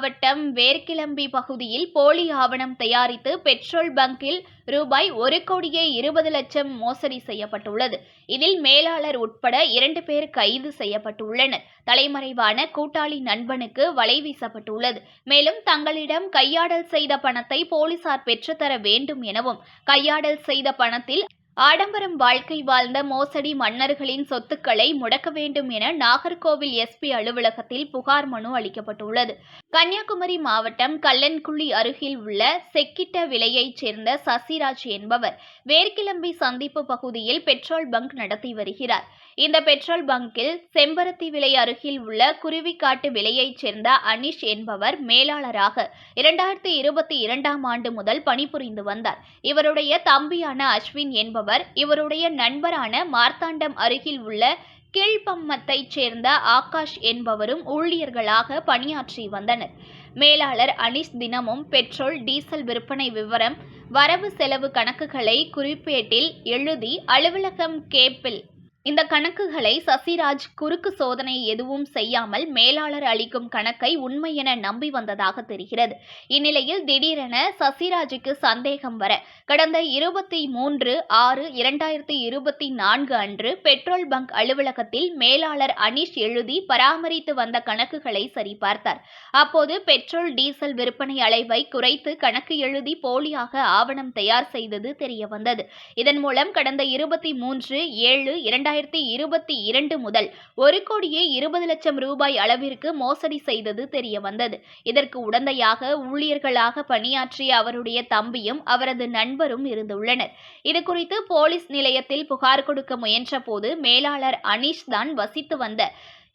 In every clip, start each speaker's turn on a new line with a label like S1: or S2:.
S1: மாவட்டம் வேர்கிளம்பி பகுதியில் போலி ஆவணம் தயாரித்து பெட்ரோல் பங்கில் ரூபாய் ஒரு கோடியே இருபது லட்சம் மோசடி செய்யப்பட்டுள்ளது. இதில் மேலாளர் உட்பட இரண்டு பேர் கைது செய்யப்பட்டுள்ளனர். தலைமறைவான கூட்டாளி நண்பனுக்கு வலை வீசப்பட்டுள்ளது. மேலும் தங்களிடம் கையாடல் செய்த பணத்தை போலீசார் பெற்றுத்தர வேண்டும் எனவும் கையாடல் செய்த பணத்தில் ஆடம்பரம் வாழ்க்கை வாழ்ந்த மோசடி மன்னர்களின் சொத்துக்களை முடக்க வேண்டும் என நாகர்கோவில் எஸ்பி அலுவலகத்தில் புகார் மனு அளிக்கப்பட்டுள்ளது. கன்னியாகுமரி மாவட்டம் கல்லன்குழி அருகில் உள்ள செக்கிட்ட விலையைச் சேர்ந்த சசிராஜ் என்பவர் வேர்க்கிளம்பி சந்திப்பு பகுதியில் பெட்ரோல் பங்க் நடத்தி வருகிறார். இந்த பெட்ரோல் பங்கில் செம்பருத்தி விலை அருகில் உள்ள குருவிக்காட்டு விலையைச் சேர்ந்த அனிஷ் என்பவர் மேலாளராக இரண்டாயிரத்தி இருபத்தி இரண்டாம் ஆண்டு முதல் பணிபுரிந்து வந்தார். இவருடைய தம்பியான அஸ்வின் என்பவர் இவருடைய நண்பரான மார்த்தாண்டம் அருகில் உள்ள கீழ்ப்பம்மத்தைச் சேர்ந்த ஆகாஷ் என்பவரும் ஊழியர்களாக பணியாற்றி வந்தனர். மேலாளர் அனிஷ் தினமும் பெட்ரோல் டீசல் விற்பனை விவரம் வரவு செலவு கணக்குகளை குறிப்பேட்டில் எழுதி அலுவலகம் கேப்பில் இந்த கணக்குகளை சசிராஜ் குறுக்கு சோதனை எதுவும் செய்யாமல் மேலாளர் அளிக்கும் கணக்கை உண்மை என நம்பி வந்ததாக தெரிகிறது. இந்நிலையில் திடீரென சசிராஜுக்கு சந்தேகம் வர கடந்த இருபத்தி மூன்று ஆறு இரண்டாயிரத்தி இருபத்தி நான்கு அன்று பெட்ரோல் பங்க் அலுவலகத்தில் மேலாளர் அனிஷ் எழுதி பராமரித்து வந்த கணக்குகளை சரிபார்த்தார். அப்போது பெட்ரோல் டீசல் விற்பனை அளவை குறைத்து கணக்கு எழுதி போலியாக ஆவணம் தயார் செய்தது தெரியவந்தது. இதன் மூலம் கடந்த இருபத்தி மூன்று ஏழு இரண்டாயிரத்தி இரண்டாயிரத்தி இருபத்தி இரண்டு முதல் ஒரு கோடியே இருபது லட்சம் ரூபாய் அளவிற்கு மோசடி செய்தது தெரிய வந்தது இதற்கு உடந்தையாக ஊழியர்களாக பணியாற்றிய அவருடைய தம்பியும் அவரது நண்பரும் இருந்துள்ளனர். இதுகுறித்து போலீஸ் நிலையத்தில் புகார் கொடுக்க முயன்றபோது மேலாளர் அனீஷ் தான் வசித்து வந்த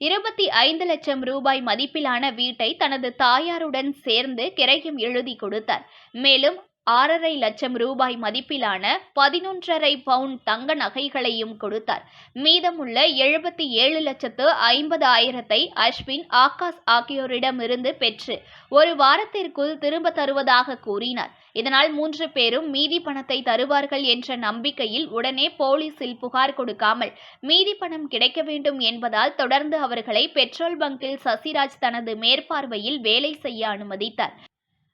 S1: இருபத்தி ஐந்து லட்சம் ரூபாய் மதிப்பிலான வீட்டை தனது தாயாருடன் சேர்ந்து கிரையும் எழுதி கொடுத்தார். மேலும் ஆறரை லட்சம் ரூபாய் மதிப்பிலான பதினொன்றரை பவுண்ட் தங்க நகைகளையும் கொடுத்தார். மீதமுள்ள எழுபத்தி ஏழு லட்சத்து ஐம்பது ஆயிரத்தை அஸ்வின் ஆகாஷ் ஆகியோரிடமிருந்து பெற்று ஒரு வாரத்திற்குள் திரும்ப தருவதாக கூறினார். இதனால் மூன்று பேரும் மீதி பணத்தை தருவார்கள் என்ற நம்பிக்கையில் உடனே போலீசில் புகார் கொடுக்காமல் மீதி பணம் கிடைக்க வேண்டும் என்பதால் தொடர்ந்து அவர்களை பெட்ரோல் பங்கில் சசிராஜ் தனது மேற்பார்வையில் வேலை செய்ய அனுமதித்தார்.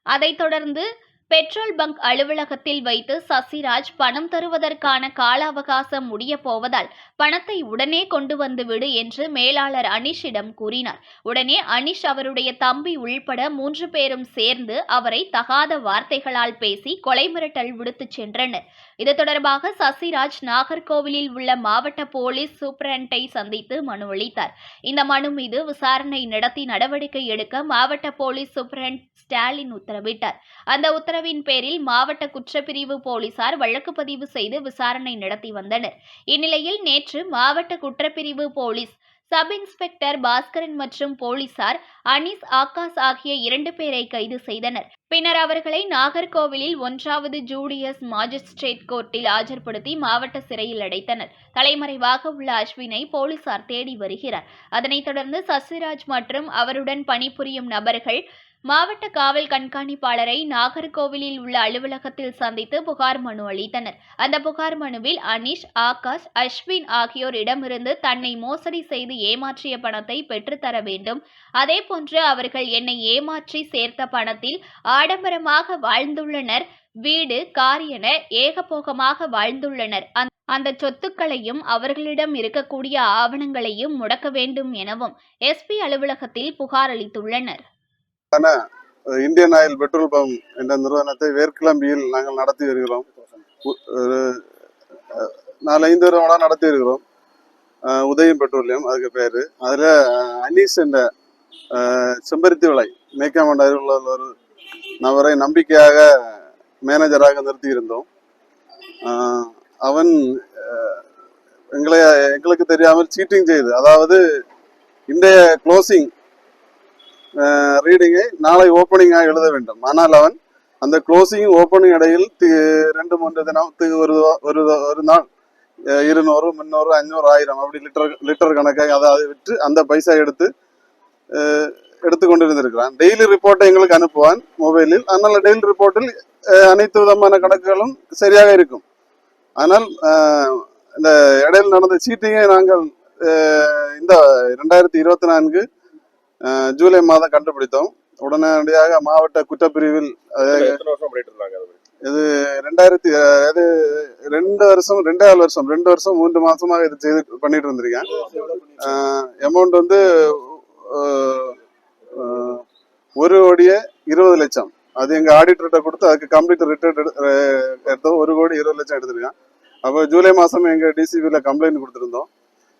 S1: அதைத் தொடர்ந்து பெட்ரோல் பங்க் அலுவலகத்தில் வைத்து சசிராஜ் பணம் தருவதற்கான கால அவகாசம் முடிய போவதால் பணத்தை உடனே கொண்டு வந்து விடு என்று மேலாளர் அனிஷிடம் கூறினார். உடனே அனிஷ் அவருடைய தம்பி உள்பட மூன்று பேரும் சேர்ந்து அவரை தகாத வார்த்தைகளால் பேசி கொலை மிரட்டல் விடுத்துச் சென்றனர். இது தொடர்பாக சசிராஜ் நாகர்கோவிலில் உள்ள மாவட்ட போலீஸ் சூப்பரண்டை சந்தித்து மனு அளித்தார். இந்த மனு மீது விசாரணை நடத்தி நடவடிக்கை எடுக்க மாவட்ட போலீஸ் சூப்பரண்ட் ஸ்டாலின் உத்தரவிட்டார். அந்த உத்தரவின் பேரில் மாவட்ட குற்றப்பிரிவு போலீசார் வழக்கு பதிவு செய்து விசாரணை நடத்தி வந்தனர். இந்நிலையில் நேற்று மாவட்ட குற்றப்பிரிவு போலீஸ் சப் இன்ஸ்பெக்டர் பாஸ்கரன் மற்றும் போலீசார் அனீஸ் ஆகாஷ் ஆகிய இரண்டு பேரை கைது செய்தனர். பின்னர் அவர்களை நாகர்கோவிலில் ஒன்றாவது ஜூடியஸ் மாஜிஸ்ட்ரேட் கோர்ட்டில் ஆஜர்படுத்தி மாவட்ட சிறையில் அடைத்தனர். தலைமறைவாக உள்ள அஸ்வினை போலீசார் தேடி வருகிறார். அதனைத் தொடர்ந்து சசிராஜ் மற்றும் அவருடன் பணிபுரியும் நபர்கள் மாவட்ட காவல் கண்காணிப்பாளரை நாகர்கோவிலில் உள்ள அலுவலகத்தில் சந்தித்து புகார் மனு அளித்தனர். அந்த புகார் மனுவில் அனிஷ் ஆகாஷ் அஸ்வின் ஆகியோர் இடமிருந்து தன்னை மோசடி செய்து ஏமாற்றிய பணத்தை பெற்றுத்தர வேண்டும். அதேபோன்று அவர்கள் என்னை ஏமாற்றி சேர்த்த பணத்தில் ஆடம்பரமாக வாழ்ந்துள்ளனர். வீடு கார் என ஏகபோகமாக வாழ்ந்துள்ளனர். அந்த சொத்துக்களையும் அவர்களிடம் இருக்கக்கூடிய ஆவணங்களையும் முடக்க வேண்டும் எனவும் எஸ்பி அலுவலகத்தில் புகார் அளித்துள்ளனர்.
S2: இந்தியன் ஆயில் பெட்ரோல் பம்ப் என்ற நிறுவனத்தை வேர்க்கிளம்பியில் நாங்கள் நடத்தி வருகிறோம். நாலஞ்சு ஒரு நடத்தி வருகிறோம். உதயம் பெட்ரோலியம் அதுக்கு பேர். அதில் அனீஸ் என்ற செம்பருத்தி விலை மேய்க்காமண்டாயில் உள்ள ஒரு நபரை நம்பிக்கையாக மேனேஜராக நிறுத்தியிருந்தோம் அவன் எங்களை எங்களுக்கு தெரியாமல் சீட்டிங் செய்து அதாவது இன்றைய க்ளோசிங் ரீடிங்கை நாளை ஓப்பனிங்காக எழுத வேண்டும். ஆனால் அவன் அந்த க்ளோசிங் ஓப்பனிங் இடையில் ரெண்டு மூன்று தினம் ஒரு ஒரு ஒரு நாள் இருநூறு முந்நூறு அஞ்சூறு ஆயிரம் அப்படி லிட்டர் லிட்டர் கணக்காக அதை அதை விற்று அந்த பைசா எடுத்து அஹ், எடுத்து கொண்டிருந்திருக்கிறான். டெய்லி ரிப்போர்ட்டை எங்களுக்கு அனுப்புவான் மொபைலில் அதனால் டெய்லி ரிப்போர்ட்டில் அனைத்து விதமான கணக்குகளும் சரியாக இருக்கும். ஆனால் இந்த இடையில் நடந்த சீட்டிங்கை நாங்கள் இந்த ரெண்டாயிரத்தி இருபத்தி நான்கு ஜூலை மாதம் கண்டுபிடித்தோம். உடனடியாக மாவட்ட குற்றப்பிரிவில்
S3: அது?
S2: இது ரெண்டாயிரத்தி அஹ், இது ரெண்டு வருஷம் ரெண்டாவது வருஷம் ரெண்டு வருஷம் மூன்று மாசமாக இது செய்து பண்ணிட்டு இருந்திருக்கேன். அமௌண்ட் வந்து ஒரு கோடியே இருபது லட்சம். அது எங்க ஆடிட்டர்கிட்ட கொடுத்து அதுக்கு கம்ப்ளீட் ரிட்டர்ன் எடுத்தோம். ஒரு கோடி இருபது லட்சம் எடுத்திருக்கேன். அப்போ ஜூலை மாசம் எங்க டிசிபியில கம்ப்ளைண்ட் கொடுத்திருந்தோம்.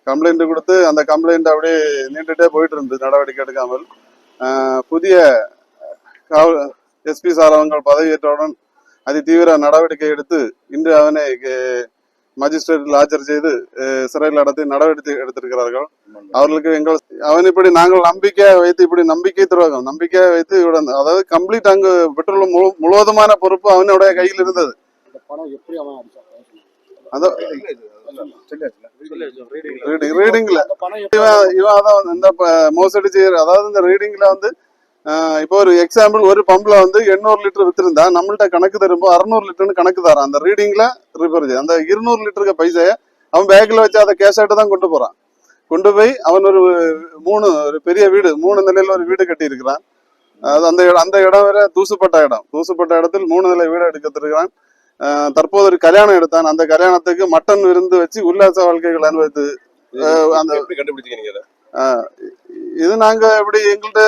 S2: கம்ப்ளைண்ட் கொடுத்து அந்த கம்ப்ளைண்ட் அப்படியே நீண்டுட்டே போயிட்டு இருந்தது நடவடிக்கை எடுக்காமல். புதிய காவல் எஸ்பி சார் அவங்கள் பதவியேற்றவுடன் அதி தீவிர நடவடிக்கை எடுத்து இன்று அவனை மஜிஸ்ட்ரேட்டில் ஆஜர் செய்து சிறையில் அடைத்து நடவடிக்கை எடுத்திருக்கிறார்கள். அவர்களுக்கு எங்கள் அவன் இப்படி நாங்கள் நம்பிக்கை வைத்து இப்படி நம்பிக்கை துரோகம் நம்பிக்கை வைத்து இவடன் அதாவது கம்ப்ளீட் அங்கு பெட்ரோல் முழு முழுவதுமான பொறுப்பு அவனுடைய கையில் இருந்தது.
S4: அந்த
S2: ரீடிங்ல இவன் அதான் இந்த மோசடி செய்யற அதாவது இந்த ரீடிங்ல வந்து ஆஹ் இப்போ ஒரு எக்ஸாம்பிள் ஒரு பம்ப்ல வந்து எண்ணூறு லிட்டர் வித்திருந்தா நம்மள்ட்ட கணக்கு தரும்போது அறுநூறு லிட்டர்னு கணக்கு தரான். அந்த ரீடிங்ல ரிப்பேர் செய்ய அந்த இருநூறு லிட்டருக்கு பைசைய அவன் பேக்ல வச்சு அதை கேஷ் ஆட்டு தான் கொண்டு போறான். கொண்டு போய் அவன் ஒரு மூணு ஒரு பெரிய வீடு மூணு நிலையில ஒரு வீடு கட்டி இருக்கிறான் அது அந்த அந்த இடம் வேற தூசுப்பட்ட இடம். தூசுப்பட்ட இடத்தில் மூணு நிலை வீடு எடுத்திருக்கிறான் தற்போது ஒரு கல்யாணம் எடுத்தான். அந்த கல்யாணத்துக்கு மட்டன் விருந்து வச்சு உல்லாச வாழ்க்கைகள் அனுபவித்து அந்த
S3: நீங்க இதை?
S2: நாங்க எப்படி எங்கள்கிட்ட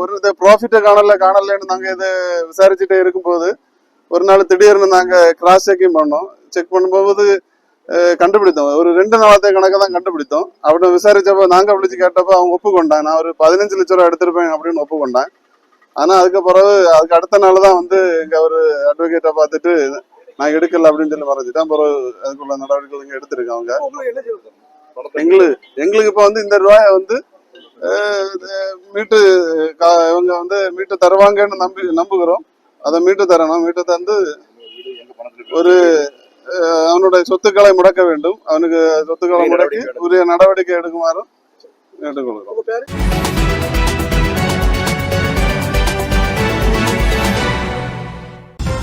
S2: ஒரு இது ப்ராஃபிட்டை காணல காணலன்னு நாங்க இதை விசாரிச்சுட்டே இருக்கும்போது ஒரு நாள் திடீர்னு நாங்க கிராஸ் செக்கிங் பண்ணோம். செக் பண்ணும்போது கண்டுபிடித்தோம். ஒரு ரெண்டு நாளத்தை கணக்கை தான் கண்டுபிடித்தோம். அப்படி விசாரிச்சப்போ நாங்க விളിச்சு கேட்டப்போ அவங்க ஒப்புக்கொண்டான் நான் ஒரு பதினஞ்சு லட்ச ரூபா எடுத்திருப்பேன் அப்படின்னு ஒப்புக்கொண்டான் ஆனா அதுக்கு பிறகு அதுக்கு அடுத்த நாள் தான் வந்து எங்க ஒரு அட்வொகேட்டை பார்த்துட்டு நான் எடுக்கல அப்படின்னு சொல்லி மறைச்சிட்டேன் பிறகு அதுக்குள்ள நடவடிக்கைகள் இங்க எடுத்திருக்காங்க அவங்க. எங்களுக்கு எங்களுக்கு இப்போ வந்து இந்த ரூபாயை வந்து மீட்டு இவங்க வந்து மீட்டு தருவாங்கன்னு நம்பி நம்புகிறோம். அதை மீட்டு தரணும். மீட்டு தந்து ஒரு அவனுடைய சொத்துக்களை முடக்க வேண்டும். அவனுக்கு சொத்துக்களை முடக்கி உரிய நடவடிக்கை எடுக்குமாறும் கேட்டுக்கொள்கிறோம்.